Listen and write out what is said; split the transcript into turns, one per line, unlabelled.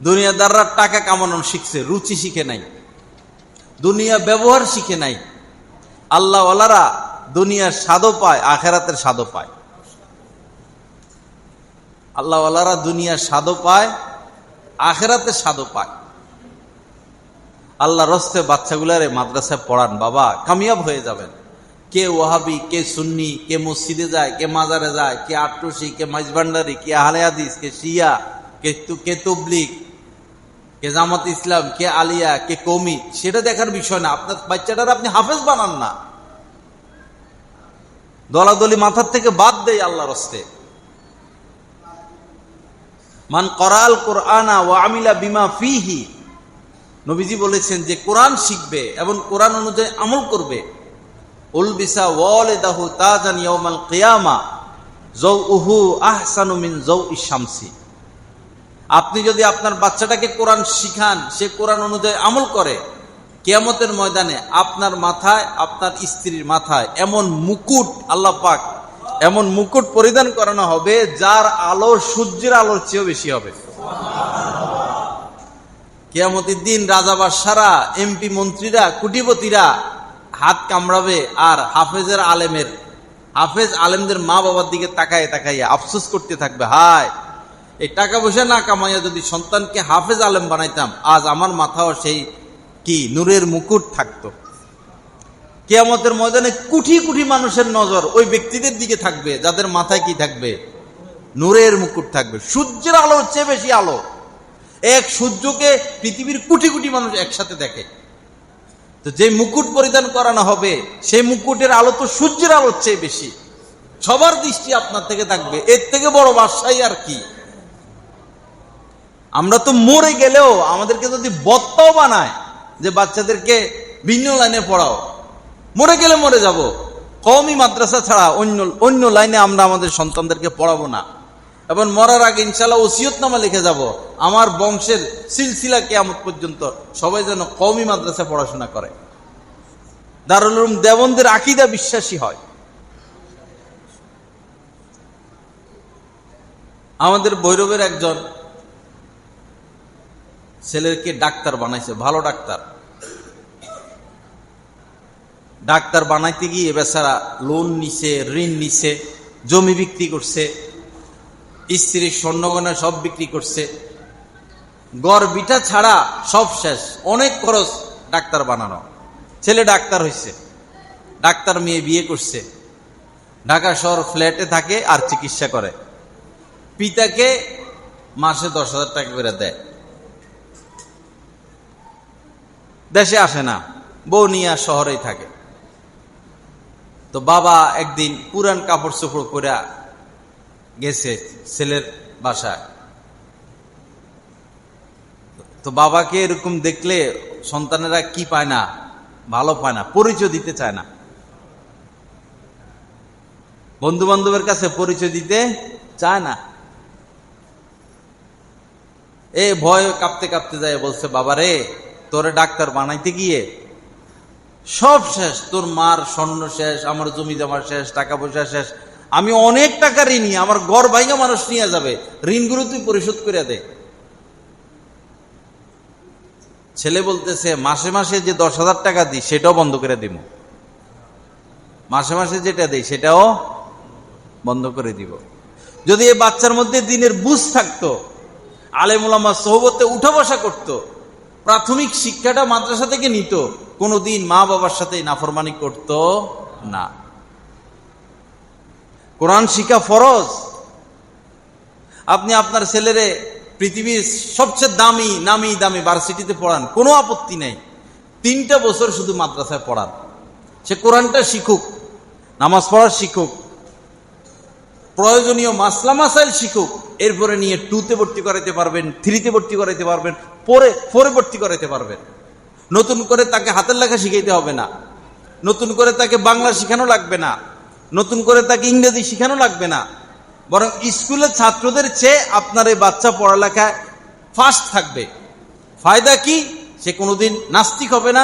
দুনিয়াদাররা টাকা কামানো শিখছে, রুচি শিখে নাই। দুনিয়া ব্যবহার শিখে নাই। আল্লাহওয়ালারা দুনিয়ার স্বাদও পায়, আখেরাতের স্বাদও পায়। আল্লাহওয়ালারা দুনিয়ার স্বাদও পায়, আখেরাতের স্বাদও পায়। আল্লাহ রস্তে বাচ্চাগুলারে মাদ্রাসায় পড়ান, বাবা, কামিয়াব হয়ে যাবেন। কে ওহাবি কে সুন্নি, কে মসজিদে যায়, কে মাজারে যায়, কে আট্টসি, কে মাইজভান্ডারি কে আহলে হাদিস, কে শিয়া, কে তবলিক কে জামাত ইসলাম, কে আলিয়া, কে কৌমি সেটা দেখার বিষয় না। আপনার বাচ্চাটার আপনি হাফেজ বানান না। দলাদলি মাথার থেকে বাদ দেয় আল্লাহ রস্তে মান করাল কোরআনা ও আমিলা বিমা ফিহি। নবীজি বলেছেন যে কোরআন শিখবে এবং কোরআন অনুযায়ী আমল করবে। উলবিসা ওয়ালিদাহু তাজান ইয়াউমাল কিয়ামা জৌউহু আহসানু মিন জৌই শামসি। আপনি যদি আপনার বাচ্চাটাকে কোরআন শিখান, সে কোরআন অনুযায়ী আমল করে, কেয়ামতের ময়দানে আপনার মাথায়, আপনার স্ত্রীর মাথায় এমন মুকুট আল্লাহ পাক, এমন মুকুট পরিধান করানো হবে যার আলো সূর্যের আলোর চেয়েও বেশি হবে। কেয়ামতের দিন রাজা বাদশারা, এমপি মন্ত্রীরা, কুটিপতিরা হাত কামড়াবে আর হাফেজের আলেমের, হাফেজ আলেমদের মা বাবার দিকে তাকায় তাকাইয়া আফসোস করতে থাকবে, হায়! এই টাকা পয়সা না কামাইয়া যদি সন্তানকে হাফেজ আলেম বানাইতাম, আজ আমার মাথাও সেই কি নূরের মুকুট থাকতো। কেয়ামতের ময়দানে কুঠি কুঠি মানুষের নজর ওই ব্যক্তিদের দিকে থাকবে, যাদের মাথায় কি থাকবে? নূরের মুকুট থাকবে। সূর্যের আলোর চেয়ে বেশি আলো। এক সূর্যকে পৃথিবীর কোটি কোটি মানুষ একসাথে দেখে। তো যে মুকুট পরিধান করানো হবে, সেই মুকুটের আলো তো সূর্যের আলোর চেয়ে বেশি। সবার দৃষ্টি আপনার থেকে থাকবে। এর থেকে বড় বাসাই আর কি? আমরা তো মরে গেলেও আমাদেরকে যদি বত্তাও বানায় যে বাচ্চাদেরকে ভিন্ন লাইনে পড়াও, মরে গেলে মরে যাব। কমই মাদ্রাসা ছাড়া অন্য অন্য লাইনে আমরা আমাদের সন্তানদেরকে পড়াবো না। এবং মরার আগে ইনশাল্লাহ ওসিয়তনামা লিখে যাব। আমার বংশের সিলসিলা কেয়ামত পর্যন্ত সবাই যেন কমই মাদ্রাসা পড়াশোনা করে। দারুল দেবনদের আকিদা বিশ্বাসী হয়। আমাদের ভৈরবের একজন ছেলেকে ডাক্তার বানাইছে, ভালো ডাক্তার। ডাক্তার বানাইতে গিয়ে বেচারা লোন নিছে, ঋণ নিছে, জমি বিক্রি করছে স্ত্রীর স্বর্ণগণা সব বিক্রি করছে। গড় বিটা ছাড়া সব শেষ, অনেক খরচ ডাক্তার বানানো। ছেলে ডাক্তার হয়েছে ডাক্তার মেয়ে বিয়ে করছে। ঢাকা শহর ফ্ল্যাটে থাকে আর চিকিৎসা করে। পিতাকে মাসে দশ হাজার টাকা করে দেয়। দেশে আসে না বউ নিয়ে শহরেই থাকে। তো বাবা একদিন পুরান কাপড় চোপড় করে গেছে ছেলের বাসায়। তো বাবাকে এরকম দেখলে সন্তানেরা কি পায় না, ভালো পায় না, পরিচয় দিতে চায় না। বন্ধু বান্ধবের কাছে পরিচয় দিতে চায় না। এ ভয় কাঁপতে কাঁপতে যায়, বলছে বাবা রে তোরে ডাক্তার বানাইতে গিয়ে সব শেষ, তোর মার স্বর্ণ শেষ, আমার জমি জমা শেষ, টাকা পয়সা শেষ। আমি অনেক টাকা ঋণী, আমার গড় ভাইগা মানুষ নিয়ে যাবে। ঋণগুলো তুই পরিশোধ করে দে। ছেলে বলতেছে, মাসে মাসে যে দশ হাজার টাকা দিই, সেটাও বন্ধ করে দিব। মাসে মাসে যেটা দিই, সেটাও বন্ধ করে দিব। যদি এই বাচ্চার মধ্যে দিনের বুঝ থাকতো আলেমুলামা সোহবতে উঠা বসা করতো প্রাথমিক শিক্ষাটা মাদ্রাসা থেকে নিত। কোনোদিন মা বাবার সাথে নাফরমানি করত না। কোরআন শিক্ষা ফরজ। আপনি আপনার ছেলেরে পৃথিবীর সবচেয়ে দামি, নামি দামি ভার্সিটিতে পড়ান, কোনো আপত্তি নেই। তিনটা বছর শুধু মাদ্রাসায় পড়ান। সে কোরআনটা শিখুক, নামাজ পড়ার শিখুক, প্রয়োজনীয় মাসলা মাসাইল শিখুক, এরপরে নিয়ে টুতে ভর্তি করাইতে পারবেন থ্রিতে ভর্তি করাইতে পারবেন পরে ফোরে ভর্তি করাইতে পারবেন নতুন করে তাকে হাতের লেখা শিখাইতে হবে না। নতুন করে তাকে বাংলা শিখানো লাগবে না। নতুন করে তাকে ইংরেজি শিখানো লাগবে না। বরং স্কুলের ছাত্রদের চেয়ে আপনার এই বাচ্চা পড়ালেখায় ফার্স্ট থাকবে। ফায়দা কি? সে কোনোদিন নাস্তিক হবে না।